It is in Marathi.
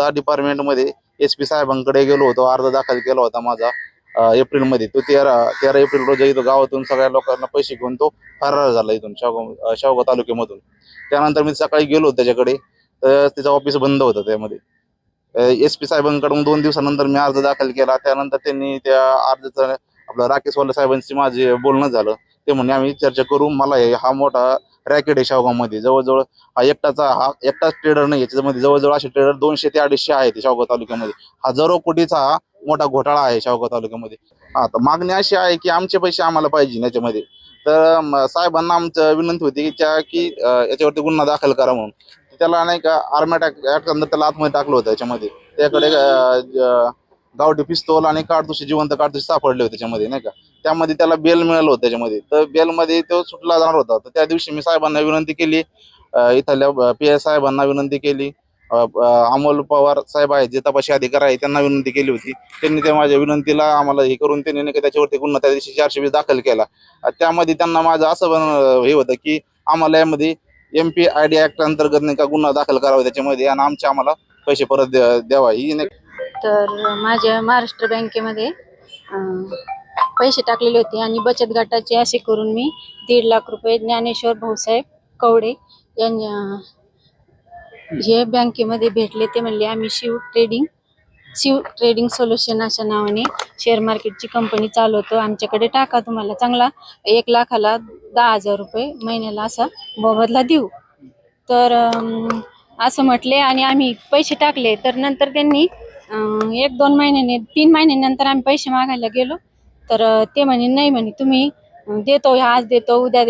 सुद्धा डिपार्टमेंटमध्ये एस पी साहेबांकडे गेलो होतो. अर्ज दाखल केला होता माझा एप्रिलमध्ये तो तेरा तेरा एप्रिल रोजी इथं गावातून सगळ्या लोकांना पैसे घेऊन तो फरार झाला इथून शावगाव शावगाव तालुक्यामधून. त्यानंतर मी सकाळी गेलो त्याच्याकडे. तर त्याचं ऑफिस बंद होतं त्यामध्ये. एस पी साहेबांकडून दोन दिवसानंतर मी अर्ज दाखल केला. त्यानंतर त्यांनी त्या अर्जाचं आपलं राकेशवाल साहेबांशी माझे बोलणं झालं. ते म्हणे आम्ही चर्चा करू. मला हा मोठा रॅकेट आहे शावगावमध्ये. जवळजवळ हा एकटाचा हा एकटाच ट्रेडर नाही याच्यामध्ये जवळजवळ असे ट्रेडर दोनशे ते अडीचशे आहेत शावगाव तालुक्यामध्ये. हजारो कोटीचा हा मोठा घोटाळा आहे शावगाव तालुक्यामध्ये. हा मागणी अशी आहे की आमचे पैसे आम्हाला पाहिजे याच्यामध्ये. तर साहेबांना आमचं विनंती होती की त्या की याच्यावरती गुन्हा दाखल करा म्हणून. त्याला नाही का आर्मी अटॅक त्याला आतमध्ये टाकलं होतं याच्यामध्ये. त्याकडे गावठी पिस्तोल आणि काडतुशी जिवंत काडतुशी सापडले होते त्याच्यामध्ये नाही का? त्यामध्ये त्याला बेल मिळालं होतं त्याच्यामध्ये. तर बेलमध्ये तो सुटला जाणार होता. तर त्या दिवशी मी साहेबांना विनंती केली. इथल्या पी एस साहेबांना विनंती केली. अमोल पवार साहेब आहेत जे तपाशी अधिकारी आहे त्यांना विनंती केली होती. त्यांनी त्या माझ्या विनंतीला आम्हाला हे करून त्यांनी नाही का त्याच्यावरती गुन्हा त्या दिवशी चारशे वीस दाखल केला. त्यामध्ये त्यांना माझं असं हे होतं की आम्हाला यामध्ये M P I D act अंतर्गत नाही का गुन्हा दाखल करावा त्याच्यामध्ये आणि आमचे आम्हाला पैसे परत द्यावा. ही नाही तर माझ्या महाराष्ट्र बँकेमध्ये अं, पैसे टाकलेले होते आणि बचत गटाचे असे करून मी दीड लाख रुपये ज्ञानेश्वर भाऊसाहेब कवडे यांनी जे हे बँकेमध्ये भेटले ते म्हणले आम्ही Shiv trading Shiv trading solution अशा नावाने शेअर मार्केटची कंपनी चालवतो. आमच्याकडे टाका तुम्हाला चांगला एक लाखाला दहा हजार रुपये महिन्याला असा मोबदला देऊ. तर असं म्हटले आणि आम्ही पैसे टाकले. तर नंतर त्यांनी अं, एक दोन महिन्याने तीन महिन्यानंतर आम्ही पैसे मागायला गेलो. तर अं, ते म्हणे नाही म्हणे तुम्ही अं, देतो आज देतो उद्या